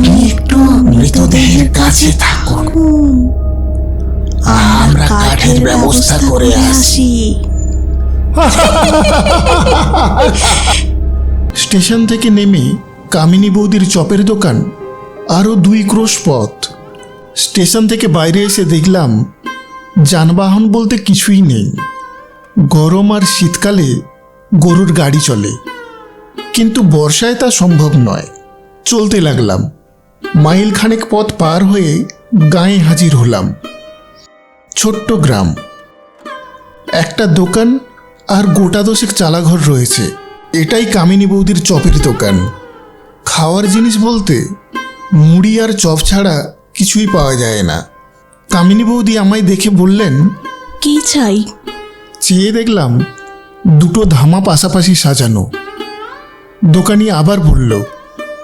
আপনি একটু মৃতদেহের কাছে থাকুন। আমরা কাঠের ব্যবস্থা করে আসি। স্টেশন থেকে নেমে কামিনী বৌদির চপের দোকান, আরও দুই ক্রোশ পথ। স্টেশন থেকে বাইরে এসে দেখলাম, যানবাহন বলতে কিছুই নেই। গরম আর শীতকালে গরুর গাড়ি চলে। কিন্তু বর্ষায় তা সম্ভব নয়। চলতে লাগলাম। মাইল খানেক পথ পার হয়ে গায়ে হাজির হলাম। ছোট্ট গ্রাম। একটা দোকান আর গোটা দশেক চালাঘর রয়েছে। এটাই কামিনী বৌদির চপের দোকান। খাওয়ার জিনিস বলতে মুড়ি আর চপ ছাড়া কিছুই পাওয়া যায় না। কামিনী বৌদি আমায় দেখে বললেন কি চাই? চেয়ে দেখলাম দুটো ধামা পাশাপাশি সাজানো। দোকানি আবার বলল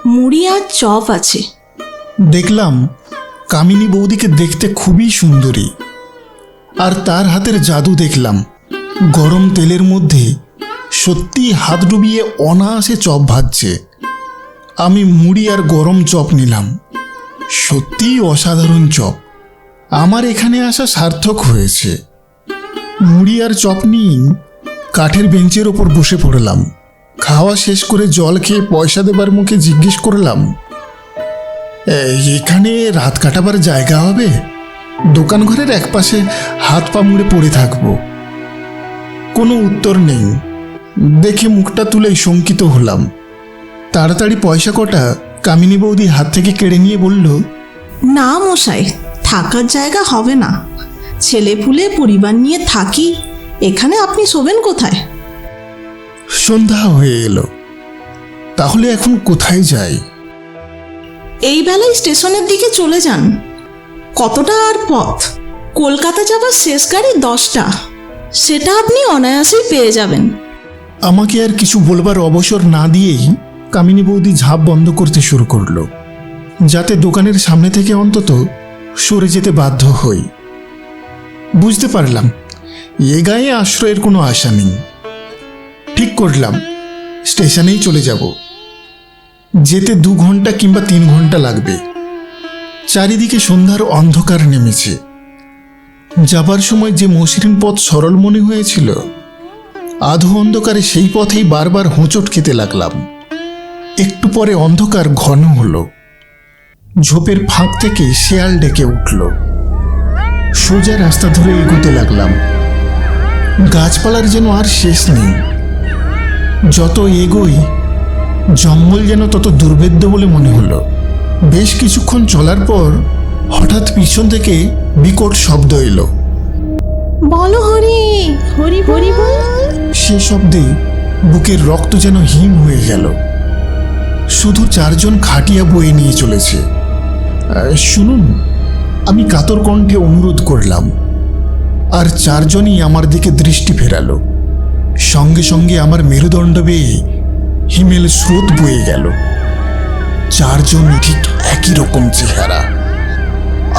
মুড়ি আর চপ আছে। দেখলাম কামিনী বৌদিকে দেখতে খুবই সুন্দরী। আর তার হাতের জাদু দেখলাম। গরম তেলের মধ্যে সত্যি হাত ডুবিয়ে অনায়াসে চপ ভাজছে। আমি মুড়ি আর গরম চপ নিলাম। সত্যিই অসাধারণ চপ। আমার এখানে আসা সার্থক হয়েছে। মুড়ি আর চপ নিয়ে কাঠের বেঞ্চের ওপর বসে পড়লাম। খাওয়া শেষ করে জল খেয়ে পয়সা দেবার মুখে জিজ্ঞেস করলাম এখানে রাত কাটাবার জায়গা হবে। দোকান ঘরের একপাশে হাত পা মুড়ে পড়ে থাকব। কোনো উত্তর নেই। দেখে মুখটা তুলে শঙ্কিত হলাম। তাড়াতাড়ি পয়সা কটা কামিনী বৌদি হাত থেকে কেড়ে নিয়ে বলল না মশাই থাকার জায়গা হবে না। ছেলে পুলে পরিবার নিয়ে থাকি এখানে আপনি শোবেন কোথায়? সন্ধ্যা হয়ে এলো। তাহলে এখন কোথায় যাই? এই বেলায় স্টেশনের দিকে চলে যান। কতটা আর পথ? কলকাতা যাবার শেষ গাড়ি দশটা। সেটা আপনি অনায়াসেই পেয়ে যাবেন। আমাকে আর কিছু বলবার অবসর না দিয়েই কামিনী বৌদি ঝাঁপ বন্ধ করতে শুরু করল, যাতে দোকানের সামনে থেকে অন্তত সরে যেতে বাধ্য হই। বুঝতে পারলাম, এ গায়ে আশ্রয়ের কোনো আশা নেই। ঠিক করলাম, স্টেশনেই চলে যাব। যেতে দু ঘণ্টা কিংবা তিন ঘণ্টা লাগবে। চারিদিকে সন্ধ্যার অন্ধকার নেমেছে। যাবার সময় যে মসৃণ পথ সরল মনে হয়েছিল, আধো অন্ধকারে সেই পথেই বারবার হোঁচট খেতে লাগলাম। একটু পরে অন্ধকার ঘন হলো। ঝোপের ফাঁক থেকে শেয়াল ডেকে উঠল। সোজা রাস্তা ধরে এগোতে লাগলাম। গাছপালার যেন আর শেষ নেই। যত এগোই জঙ্গল যেন তত দুর্ভেদ্য বলে মনে হলো। বেশ কিছুক্ষণ চলার পর হঠাৎ পিছন থেকে বিকট শব্দ এলো। বলো হরি হরি হরি বল। সে শব্দে বুকের রক্ত যেন হিম হয়ে গেল। শুধু চারজন খাটিয়া বয়ে নিয়ে চলেছে। শুনুন আমি কাতর কণ্ঠে অনুরোধ করলাম। আর চারজনই আমার দিকে দৃষ্টি ফেরালো। সঙ্গে সঙ্গে আমার মেরুদণ্ড বেয়ে হিমেল স্রোত বয়ে গেল। চারজন ঠিক একই রকম চেহারা।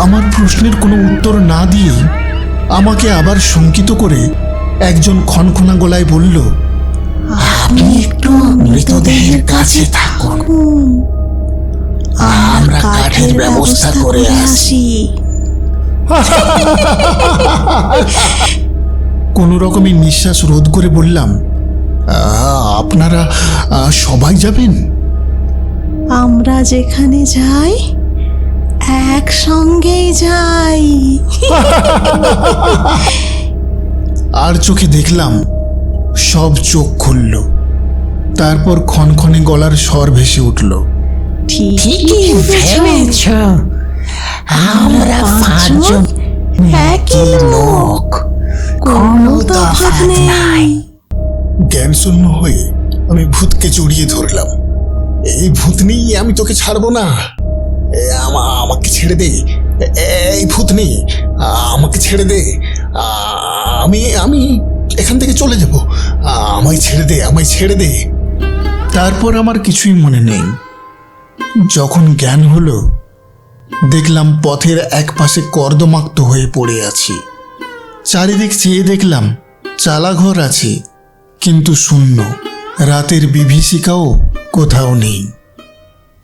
আমার প্রশ্নের কোনো উত্তর না দিয়েই আমাকে আবার শঙ্কিত করে একজন খনখনা গলায় বলল আপনি একটু মৃতদেহের কাছে থাকুন। আমরা কাঠের ব্যবস্থা করে আসি। কোনো রকমের নিঃশ্বাস রোধ করে বললাম "আ, আপনারা সবাই যাবেন? আমরা যেখানে যাই একসঙ্গেই যাই। আর চোখে দেখলাম সব চোখ খুলল। তারপর ক্ষণক্ষণে গলার স্বর ভেসে উঠল। ঠিকই ভেবেছ। আমরা পাঁচজন একই লোক। কোনো তফাৎ নাই। জ্ঞানশূন্য হয়ে আমি ভূতকে জড়িয়ে ধরলাম। এই ভূতনি আমি তোকে ছাড়বো না। আমাকে ছেড়ে দে। এই ভূতনি আমাকে ছেড়ে দে। আমি আমি এখান থেকে চলে যাব। আমায় ছেড়ে দে, আমায় ছেড়ে দে। তারপর আমার কিছুই মনে নেই। যখন জ্ঞান হলো, দেখলাম পথের এক পাশে কর্দমাক্ত হয়ে পড়ে আছি। চারিদিক চেয়ে দেখলাম চালাঘর আছে। কিন্তু শূন্য। রাতের বিভীষিকাও কোথাও নেই।